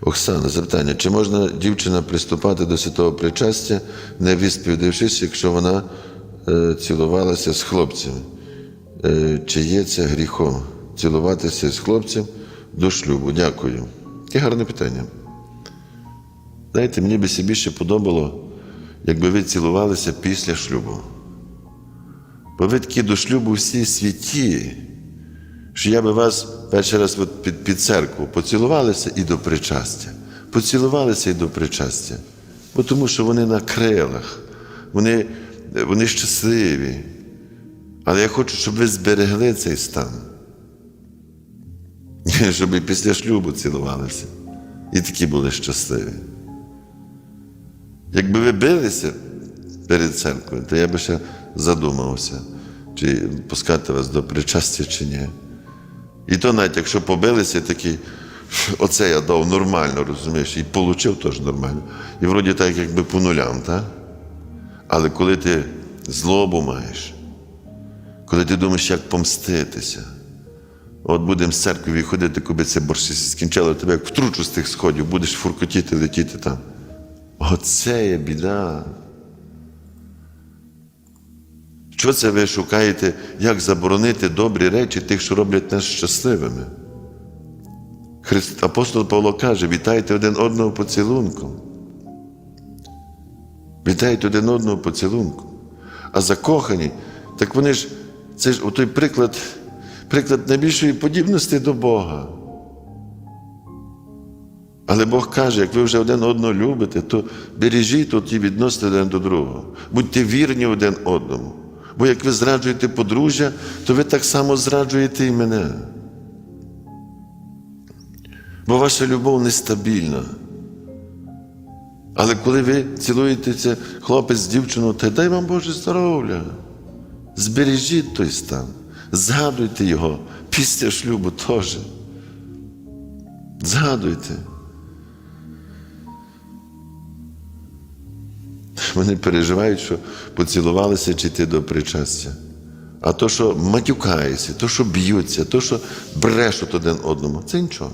Оксана, запитання, чи можна дівчина приступати до святого причастя, не висповідавшись, якщо вона е, цілувалася з хлопцем? Е, чи є це гріхом? Цілуватися з хлопцем до шлюбу? Дякую. Яке гарне питання. Знаєте, мені би більше подобало, якби ви цілувалися після шлюбу. Бо ви такі до шлюбу всі святі, що я би вас перший раз от під, під церкву поцілувалися і до причастя. Поцілувалися і до причастя. Бо тому що вони на крилах, вони, вони щасливі. Але я хочу, щоб ви зберегли цей стан. Щоб і після шлюбу цілувалися. І такі були щасливі. Якби ви билися перед церквою, то я би ще задумався, чи пускати вас до причастя, чи ні. І то навіть якщо побилися, такий, оце я дав нормально, розумієш, і получив теж нормально. І вроді так, якби по нулям, так? Але коли ти злобу маєш, коли ти думаєш, як помститися, от будемо з церкви виходити, коли це борщі скінчало, тебе як втручу з тих сходів, будеш фуркотіти, летіти там. Оце є біда. Що це ви шукаєте, як заборонити добрі речі тих, що роблять нас щасливими? Христ, апостол Павло каже: вітайте один одного поцілунком. Вітайте один одного поцілунком. А закохані, так вони ж, це ж той приклад, приклад найбільшої подібності до Бога. Але Бог каже, як ви вже один одного любите, то бережіть от і відносини один до другого. Будьте вірні один одному. Бо як ви зраджуєте подружжя, то ви так само зраджуєте і мене. Бо ваша любов нестабільна. Але коли ви цілуєтеся, хлопець з дівчиною, то дай вам Боже здоров'я. Збережіть той стан, згадуйте його після шлюбу теж. Згадуйте. Вони переживають, що поцілувалися чи ти до причастя. А то, що матюкаються, то, що б'ються, то, що брешуть один одному, це нічого.